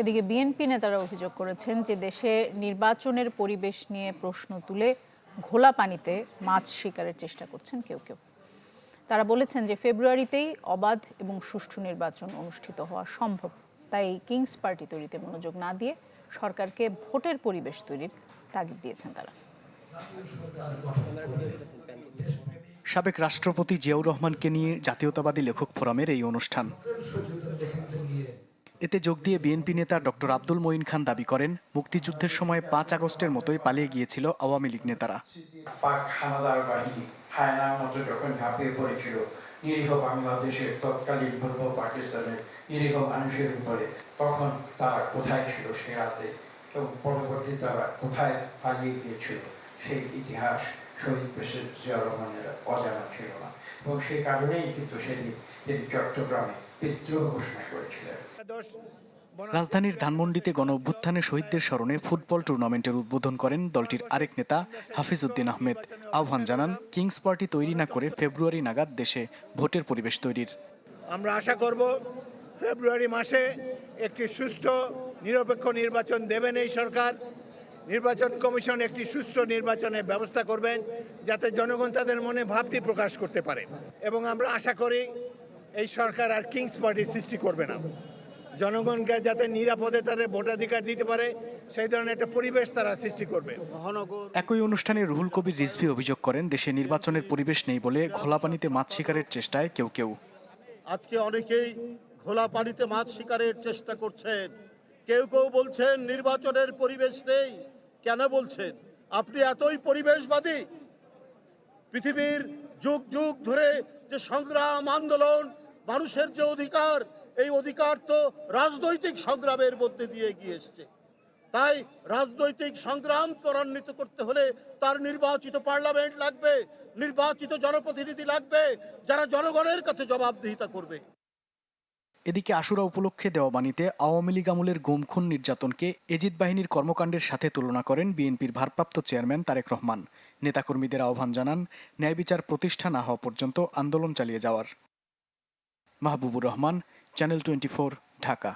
এদিকে বিএনপি নেতারা অভিযোগ করেছেন যে দেশে নির্বাচনের পরিবেশ নিয়ে প্রশ্ন তুলে ঘোলা পানিতে মাছ শিকারের চেষ্টা করছেন কেউ কেউ। তারা বলেছেন যে ফেব্রুয়ারিতেই অবাধ এবং সুষ্ঠু নির্বাচন অনুষ্ঠিত হওয়া সম্ভব। তাই কিংস পার্টি তৈরিতে মনোযোগ না দিয়ে সরকারকে ভোটের পরিবেশ তৈরির তাগিদ দিয়েছেন তারা। সাবেক রাষ্ট্রপতি জিয়াউর রহমানকে নিয়ে জাতীয়তাবাদী লেখক ফোরামের এই অনুষ্ঠান। এতে যোগ দিয়ে বিএনপি নেতা ডক্টর আব্দুল মঈন খান দাবি করেন, মুক্তিযুদ্ধের সময় পাঁচ আগস্টের মতোই পালিয়ে গিয়েছিল আওয়ামী লীগ নেতারা। নিরীহ বাংলাদেশের তৎকালীন পূর্ব পাকিস্তানের নিরীহ মানুষের উপরে, তখন তারা কোথায় ছিল সে রাতে এবং পরবর্তী তারা কোথায় পালিয়ে গিয়েছিল, সেই ইতিহাস শহীদ প্রেসিডেন্ট জিয়াউর রহমানের অজানা ছিল না। এবং সেই কারণেই কিন্তু সেদিন তিনি চট্টগ্রামে রাজধানীর ধানমন্ডিতে গণ অভ্যুত্থানে শহীদদের স্মরণে ফুটবল টুর্নামেন্টের উদ্বোধন করেন দলটির আরেক নেতা হাফিজ উদ্দিন আহমেদ। আহ্বান জানান, কিংস পার্টি তৈরি না করে ফেব্রুয়ারি নাগাদ দেশে ভোটের পরিবেশ তৈরির। আমরা আশা করব, ফেব্রুয়ারি মাসে একটি সুষ্ঠু, নিরপেক্ষ নির্বাচন দেবেন এই সরকার। নির্বাচন কমিশন একটি সুষ্ঠু নির্বাচনের ব্যবস্থা করবেন, যাতে জনগণ তাদের মনে ভাবটি প্রকাশ করতে পারে। এবং আমরা আশা করি এই সরকার আর কিংস পার্টি সৃষ্টি করবে না। জনগণকে যাতে নিরাপদে তাদের ভোটাধিকার দিতে পারে সেই ধরনের একটা পরিবেশ তারা সৃষ্টি করবে। একই অনুষ্ঠানে রুহুল কবির রিজভি অভিযোগ করেন দেশে নির্বাচনের পরিবেশ নেই বলে ঘোলা পানিতে মাছ শিকারের চেষ্টায় কেউ কেউ। আজকে অনেকেই ঘোলা পানিতে মাছ শিকারের চেষ্টা করছেন। কেউ কেউ বলছেন নির্বাচনের পরিবেশ নেই। কেন বলছেন? আপনি এতই পরিবেশবাদী? পৃথিবীর যুগ যুগ ধরে যে সংগ্রাম আন্দোলন মানুষের যে অধিকার, এই অধিকার তো রাজনৈতিক সংগ্রামের মধ্যে দিয়ে এগিয়ে এসছে তাই রাজনৈতিক সংগ্রাম ত্বরান্বিত করতে হলে তার নির্বাচিত পার্লামেন্ট লাগবে, নির্বাচিত জনপ্রতিনিধি লাগবে, যারা জনগণের কাছে জবাবদিহিতা করবে। এদিকে আশুরা উপলক্ষে দেওয়া বাণীতে আওয়ামী লীগ আমলের গুমখুন নির্যাতনকে এজিদ বাহিনীর কর্মকাণ্ডের সাথে তুলনা করেন বিএনপির ভারপ্রাপ্ত চেয়ারম্যান তারেক রহমান। নেতাকর্মীদের আহ্বান জানান ন্যায় বিচার প্রতিষ্ঠা না হওয়া পর্যন্ত আন্দোলন চালিয়ে যাওয়ার। Mahbubur Rahman channel twenty Dhaka